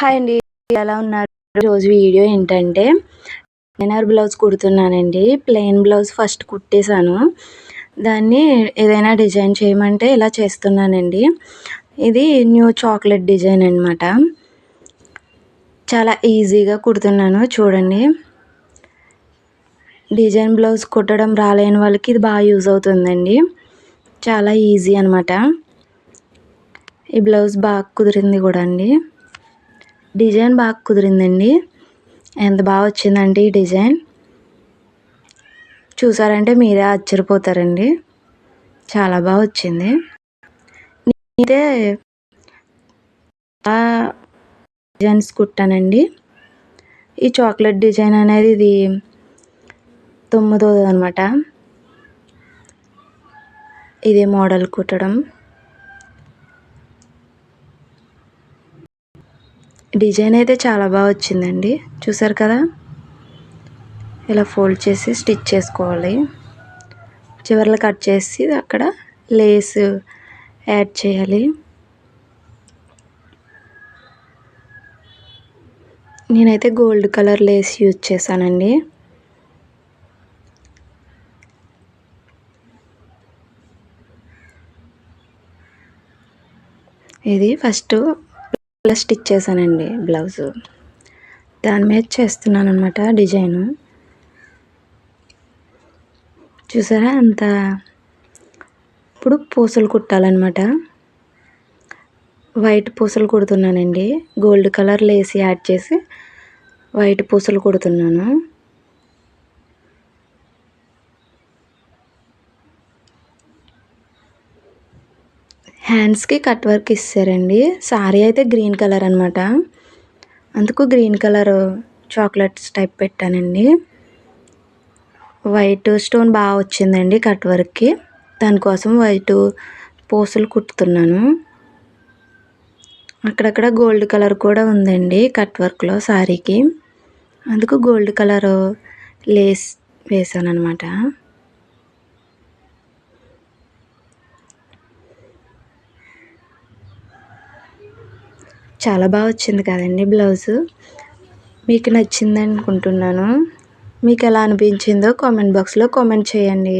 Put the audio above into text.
Hi అండి. ఎలా ఉన్నారు? రోజు వీడియో ఏంటంటే డిజైనర్ బ్లౌజ్ కుడుతున్నానండి. ప్లెయిన్ బ్లౌజ్ ఫస్ట్ కుట్టేశాను. దాన్ని ఏదైనా డిజైన్ చేయమంటే ఇలా చేస్తున్నానండి. ఇది న్యూ చాక్లెట్ డిజైన్ అనమాట చాలా ఈజీగా కుడుతున్నాను చూడండి. డిజైన్ బ్లౌజ్ కుట్టడం రాలేని వాళ్ళకి ఇది బాగా యూజ్ అవుతుందండి. చాలా ఈజీ అనమాట ఈ బ్లౌజ్ బాగా కుదిరింది కూడా అండి. డిజైన్ బాగా కుదిరిందండి. ఎంత బాగా వచ్చిందండి ఈ డిజైన్. చూసారంటే మీరే ఆశ్చర్యపోతారండి. చాలా బాగా వచ్చింది. నేనైతే డిజైన్స్ కుట్టానండి. ఈ చాక్లెట్ డిజైన్ అనేది ఇది తొమ్మిదోది అనమాట ఇదే మోడల్ కుట్టడం. డిజైన్ అయితే చాలా బాగా వచ్చిందండి. చూసారు కదా? ఇలా ఫోల్డ్ చేసి స్టిచ్ చేసుకోవాలి. చివర్లు కట్ చేసి అక్కడ లేస్ యాడ్ చేయాలి. నేనైతే గోల్డ్ కలర్ లేస్ యూజ్ చేశానండి. ఇది ఫస్ట్ స్టిచ్ చేశానండి బ్లౌజు. దాని మీద చేస్తున్నాను అనమాట డిజైను. చూసారా అంత ఇప్పుడు పూసలు కుట్టాలన్నమాట. వైట్ పూసలు కుడుతున్నానండి. గోల్డ్ కలర్ లేసి యాడ్ చేసి వైట్ పూసలు కుడుతున్నాను. హ్యాండ్స్కి కట్ వర్క్ ఇస్తారండి. సారీ అయితే గ్రీన్ కలర్ అనమాట అందుకు గ్రీన్ కలర్ చాక్లెట్స్ టైప్ పెట్టానండి. వైట్ స్టోన్ బాగా వచ్చిందండి కట్ వర్క్కి దానికోసం వైట్ పూసలు కుట్టుతున్నాను. అక్కడక్కడ గోల్డ్ కలర్ కూడా ఉందండి కట్ వర్క్లో శారీకి అందుకు గోల్డ్ కలర్ లేస్ వేసాను అనమాట చాలా బాగా వచ్చింది కదండి బ్లౌజు. మీకు నచ్చింది అనుకుంటున్నాను మీకు ఎలా అనిపించిందో కామెంట్ బాక్స్లో కామెంట్ చేయండి.